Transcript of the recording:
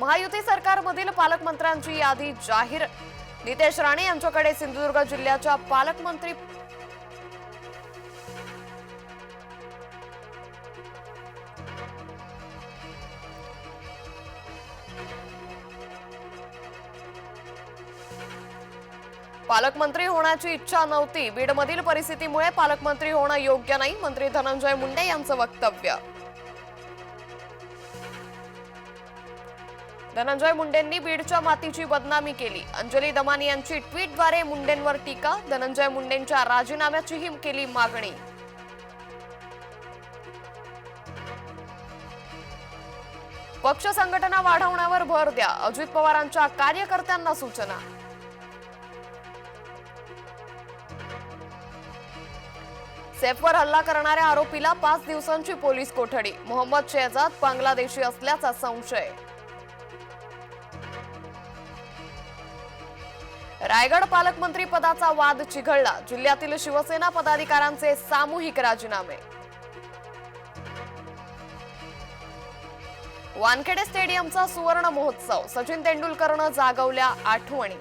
महायुती सरकारमधील पालकमंत्र्यांची यादी जाहीर. नितेश राणे यांच्याकडे सिंधुदुर्ग जिल्ह्याच्या पालकमंत्री पालकमंत्री होण्याची इच्छा नव्हती. बीडमधील परिस्थितीमुळे पालकमंत्री होणं योग्य नाही. मंत्री धनंजय मुंडे यांचं वक्तव्य. धनंजय मुंडेंनी बीडच्या मातीची बदनामी केली. अंजली दमानी यांची ट्विटद्वारे मुंडेंवर टीका धनंजय मुंडेंच्या राजीनाम्याचीही केली मागणी. पक्ष संघटना वाढवण्यावर भर द्या अजित पवारांच्या कार्यकर्त्यांना सूचना. सेफवर हल्ला करणाऱ्या आरोपीला पाच दिवसांची पोलीस कोठडी मोहम्मद शेहजाद बांगलादेशी असल्याचा संशय. रायगड पालकमंत्री पदाचा वाद चिघळला. जिल्ह्यातील शिवसेना पदाधिकाऱ्यांचे सामूहिक राजीनामे. वानखेडे स्टेडियमचा सुवर्ण महोत्सव. सचिन तेंडुलकरनं जागवल्या आठवणी.